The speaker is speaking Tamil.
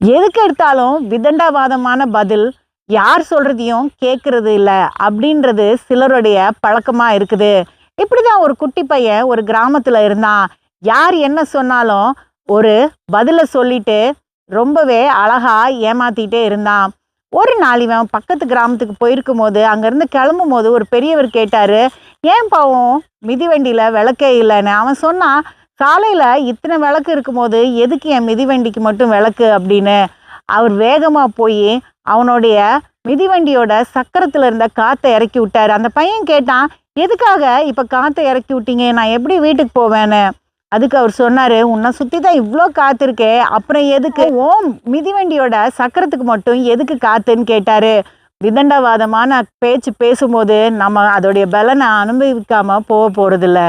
எதுக்கு எடுத்தாலும் விதண்டாவாதமான பதில் யார் சொல்றதையும் கேட்கறது இல்லை அப்படின்றது சிலருடைய பழக்கமாக இருக்குது. இப்படிதான் ஒரு குட்டி பையன் ஒரு கிராமத்தில் இருந்தான். யார் என்ன சொன்னாலும் ஒரு பதிலை சொல்லிட்டு ரொம்பவே அழகாக ஏமாத்திட்டே இருந்தான். ஒரு நாள் இவன் பக்கத்து கிராமத்துக்கு போயிருக்கும் போது அங்கேருந்து கிளம்பும் போது ஒரு பெரியவர் கேட்டார் ஏன் பாவம் மிதிவண்டியில் விளக்கே இல்லைன்னு? அவன் சொன்னான் சாலையில் இத்தனை விளக்கு இருக்கும்போது எதுக்கு என் மிதிவண்டிக்கு மட்டும் விளக்கு அப்படின்னு அவர் வேகமாக போய் அவனுடைய மிதிவண்டியோட சக்கரத்தில் இருந்த காற்றை இறக்கி விட்டார். அந்த பையன் கேட்டான் எதுக்காக இப்போ காற்றை இறக்கி விட்டீங்க? நான் எப்படி வீட்டுக்கு போவேன்னு? அதுக்கு அவர் சொன்னார் உன்னை சுற்றி தான் இவ்வளோ காற்று இருக்கே அப்புறம் எதுக்கு? ஓம் மிதிவண்டியோட சக்கரத்துக்கு மட்டும் எதுக்கு காற்றுன்னு கேட்டார். விதண்டவாதமான பேச்சு பேசும்போது நம்ம அதோடைய பலனை அனுபவிக்காமல் போக போகிறதில்ல